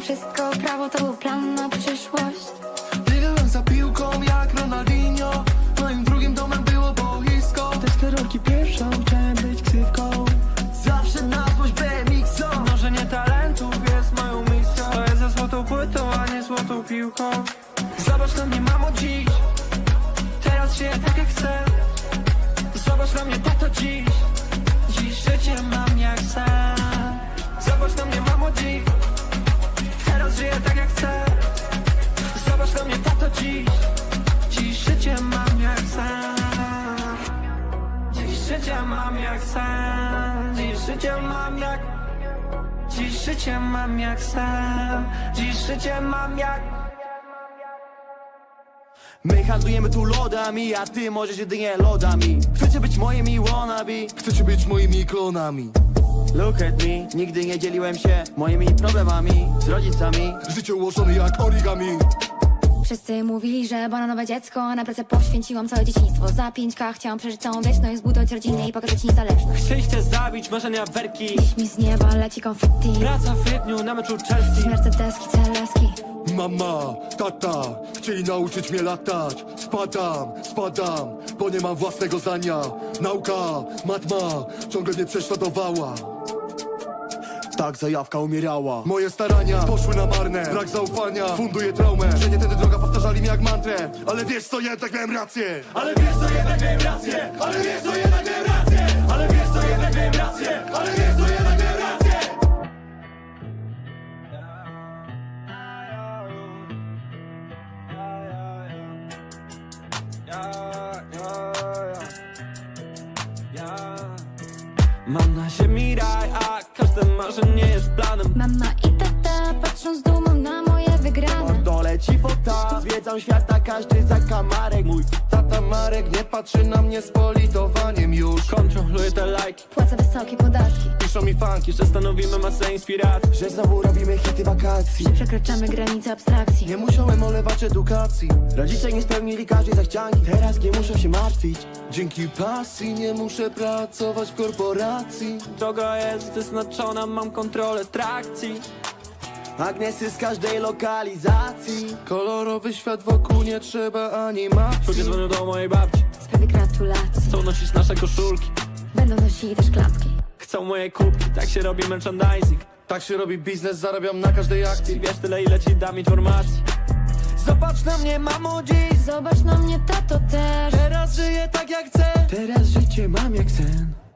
wszystko prawo to był plan na przyszłość. Biegałem za piłką jak Ronaldinho. Moim drugim domem było boisko. Te czterorki pierwszą chciałem być ksywką. Zawsze na złość BMX-o Może nie talentów jest moją misją. Stoję za złotą płytą, a nie złotą piłką. Zobacz na mnie mamo dziś. Teraz żyję tak jak chcę. Zobacz na mnie tato Dziś życie mam jak sam Dziś życie mam jak Dziś życie mam jak sam Dziś życie mam jak My handlujemy tu lodami, a ty możesz jedynie lodami. Chcecie być moimi wannabe? Chcecie być moimi klonami. Look at me, nigdy nie dzieliłem się moimi problemami z rodzicami. Życie ułożone jak origami Wszyscy mówili, że bananowe dziecko a Na pracę poświęciłam całe dzieciństwo. Za 5k chciałam przeżyć całą wieczność Zbudować rodzinę i pokazać niezależność Chcieliście zabić marzenia werki. Dziś mi z nieba leci konfetti. Praca w Wiedniu na meczu Chelsea. Mercedeski, celeski. Mama, tata, chcieli nauczyć mnie latać. Spadam, spadam, bo nie mam własnego zdania. Nauka, matma, ciągle mnie prześladowała tak zajawka umierała. Moje starania poszły na marne. Brak zaufania funduje traumę. Że nie tędy droga powtarzali mi jak mantrę. Ale wiesz co, jednak miałem rację. Ale wiesz co, jednak miałem rację. Ale wiesz co, jednak miałem rację. Ale wiesz co, jednak miałem rację. Ale wiesz co, jednak miałem rację. Mam na ziemi raj, a każde marzenie jest planem. Mama i tata patrzą z dumą zwiedzam świata każdy zakamarek Mój tata Marek nie patrzy na mnie z politowaniem już. Kontroluję te lajki. Płacę wysokie podatki. Piszą mi fanki, Że stanowimy masę inspiracji. Że znowu robimy hity wakacji. Że przekraczamy granice abstrakcji. Nie musiałem olewać edukacji. Rodzice nie spełnili każdej zachcianki. Teraz nie muszę się martwić. Dzięki pasji nie muszę pracować w korporacji. Droga jest wyznaczona, mam kontrolę trakcji Agnesy z każdej lokalizacji. Kolorowy świat wokół, nie trzeba animacji. Dzwonią do mojej babci. W sprawie gratulacji. Chcą nosić nasze koszulki. Będą nosili też klapki Chcą moje kubki, tak się robi merchandising. Tak się robi biznes, zarabiam na każdej akcji. Wiesz tyle ile ci dam informacji. Zobacz na mnie mamo dziś. Zobacz na mnie tato też. Teraz żyję tak jak chcę. Teraz życie mam jak sen